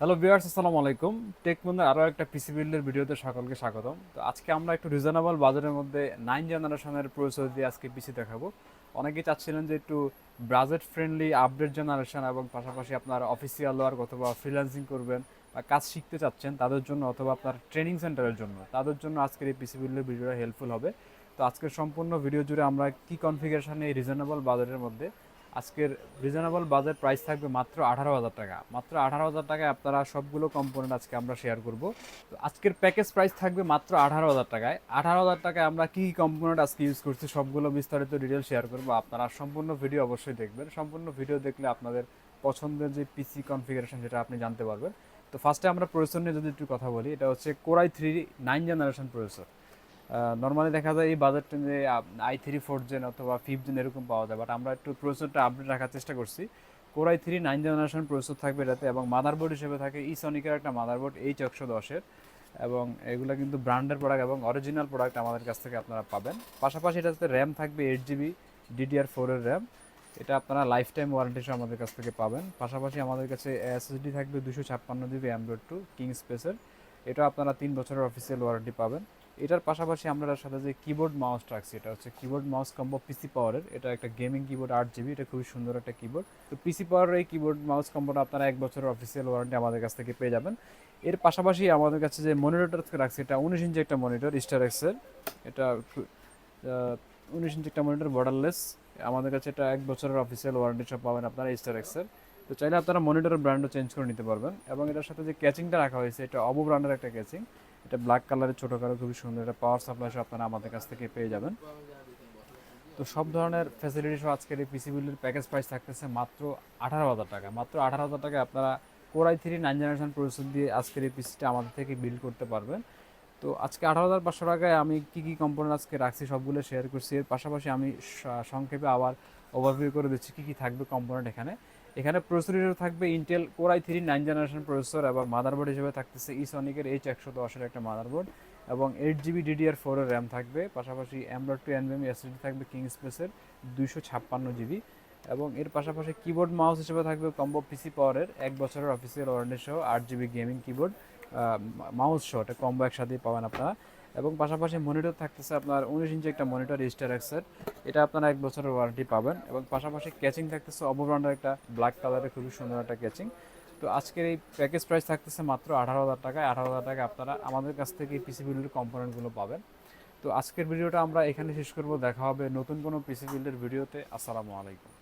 Hello viewers আসসালামু আলাইকুম। Take বন্ধুর আরও একটা পিসি বিল্ডের ভিডিওতে সকলকে স্বাগতম। তো আজকে আমরা একটু রিজনেবল বাজারের মধ্যে নাইন জেনারেশনের প্রসেসর দিয়ে আজকে পিসি দেখাবো। অনেকেই চাচ্ছিলেন যে একটু বাজেট ফ্রেন্ডলি আপডেট জেনারেশন এবং পাশাপাশি আপনার অফিসিয়াল ওয়ার্ক অথবা ফ্রিল্যান্সিং করবেন বা কাজ শিখতে চাচ্ছেন তাদের জন্য অথবা আপনার ট্রেনিং সেন্টারের জন্য। তাদের জন্য আজকের এই পিসি বিল্ডের ভিডিওটা হেল্পফুল হবে। তো আজকের সম্পূর্ণ ভিডিও জুড়ে আমরা কী কনফিগারেশনে এই রিজনেবল বাজারের মধ্যে আজকের রিজনেবল বাজেট প্রাইস থাকবে মাত্র আঠারো হাজার টাকা। মাত্র আঠারো হাজার টাকায় আপনারা সবগুলো কম্পোনেন্ট আজকে আমরা শেয়ার করব। তো আজকের প্যাকেজ প্রাইস থাকবে মাত্র আঠারো হাজার টাকায়। আঠারো হাজার টাকায় আমরা কী কী কম্পোনেন্ট আজকে ইউজ করছি সবগুলো বিস্তারিত ডিটেল শেয়ার করব। আপনারা সম্পূর্ণ ভিডিও অবশ্যই দেখবেন। সম্পূর্ণ ভিডিও দেখলে আপনাদের পছন্দের যে পিসি কনফিগারেশন সেটা আপনি জানতে পারবেন। তো ফার্স্টে আমরা প্রসেসর নিয়ে যদি একটু কথা বলি, এটা হচ্ছে core i three nine generation processor normally দেখা যায় এই বাজার ট্রেনে আই থ্রি ফোর জেন অথবা ফিফ জেন এরকম পাওয়া যায় বাট আমরা একটু প্রসেসরটা আপডেট রাখার চেষ্টা করছি। Core i three nine generation processor থাকবে এটাতে এবং মাদারবোর্ড হিসেবে থাকে ই সনিকের একটা মাদারবোর্ড এইচ একশো দশের এবং এগুলো কিন্তু ব্র্যান্ডের প্রোডাক্ট এবং অরিজিনাল প্রোডাক্ট আমাদের কাছ থেকে আপনারা পাবেন। পাশাপাশি এটাতে র্যাম থাকবে এইট জিবি ডিডিআর ফোরের র্যাম এটা আপনারা লাইফ টাইম ওয়ারেন্টি সহ আমাদের কাছ থেকে পাবেন। পাশাপাশি আমাদের কাছে এসএসডি থাকবে দুশো ছাপ্পান্ন জিবি অ্যান্ড্রয়েড টু কিং স্পেসের এটা আপনারা তিন বছরের অফিসিয়াল ওয়ারেন্টি পাবেন। এটার পাশাপাশি আমরা সাথে যে কিবোর্ড মাউস রাখছি, এটা হচ্ছে কিবোর্ড মাউস কম্বো পিসি পাওয়ারের এটা একটা গেমিং কিবোর্ড আট জিবি এটা খুবই সুন্দর একটা কিবোর্ড তো পিসি পাওয়ারের এই কিবোর্ড মাউস কম্বোটা আপনারা এক বছরের অফিসিয়াল ওয়ারেন্টি আমাদের কাছ থেকে পেয়ে যাবেন। এর পাশাপাশি আমাদের কাছে যে মনিটরটা রাখছি, এটা উনিশ ইঞ্চি একটা মনিটর স্টার এক্সের এটা উনিশ ইঞ্চি একটা মনিটর বর্ডারলেস আমাদের কাছে এটা এক বছরের অফিসিয়াল ওয়ারেন্টি সব পাবেন আপনারা স্টার এক্সের তো চাইলে আপনারা মনিটরের ব্র্যান্ডও চেঞ্জ করে নিতে পারবেন। এবং এটার সাথে যে ক্যাচিংটা রাখা হয়েছে, এটা অবু ব্র্যান্ডের একটা ক্যাচিং এটা ব্ল্যাক কালারের ছোটো কারও খুবই সুন্দর। এটা পাওয়ার সাপ্লাই সহ আপনারা আমাদের কাছ থেকে পেয়ে যাবেন। তো সব ধরনের ফ্যাসিলিটি সহ আজকের এই পিসি প্যাকেজ প্রাইস থাকতেছে মাত্র আঠারো হাজার টাকা। মাত্র আঠারো হাজার টাকায় আপনারা core i three nine generation processor দিয়ে আজকের এই পিসিটা আমাদের থেকে বিল্ড করতে পারবেন। তো আজকে আঠারো হাজার পাঁচশো টাকায় আমি কী কী কম্পোনেন্ট আজকে রাখছি সবগুলো শেয়ার করছি। এর পাশাপাশি আমি সংক্ষেপে আবার ওভারভিউ করে দিচ্ছি কী কী থাকবে কম্পোনেন্ট এখানে। এখানে প্রসেসর থাকবে Intel core i three nine generation processor এবং মাদারবোর্ড হিসেবে থাকতেছে ইসনিকের এইচ একশো দশের একটা মাদারবোর্ড এবং এইট জিবি ডিডিআর ফোরের র্যাম থাকবে, পাশাপাশি অ্যামরড টু এনভিএম এসএসডি থাকবে কিং স্পেসের দুইশো ছাপ্পান্ন জিবি এবং এর পাশাপাশি কিবোর্ড মাউস হিসেবে থাকবে কম্বো পিসি পাওয়ারের এক বছরের অফিসিয়াল ওয়ারেন্টি সহ আট জিবি গেমিং কিবোর্ড মাউস সহ, এটা কম্বো একসাথেই পাবেন আপনারা। এবং পাশাপাশি মনিটর থাকতেছে আপনার উনিশ ইঞ্চি একটা মনিটর স্টার এক্সের এটা আপনারা এক বছরের ওয়ারেন্টি পাবেন এবং পাশাপাশি ক্যাচিং থাকতেছে অবো ব্র্যান্ডের একটা ব্ল্যাক কালারের খুবই সুন্দর একটা ক্যাচিং তো আজকের এই প্যাকেজ প্রাইস থাকতেছে মাত্র আঠারো হাজার টাকায়। আঠারো হাজার টাকা আপনারা আমাদের কাছ থেকে এই পিসি বিল্ডের কম্পোনেন্টগুলো পাবেন। তো আজকের ভিডিওটা আমরা এখানে শেষ করব। দেখা হবে নতুন কোনো পিসি বিল্ডের ভিডিওতে আসসালামু আলাইকুম।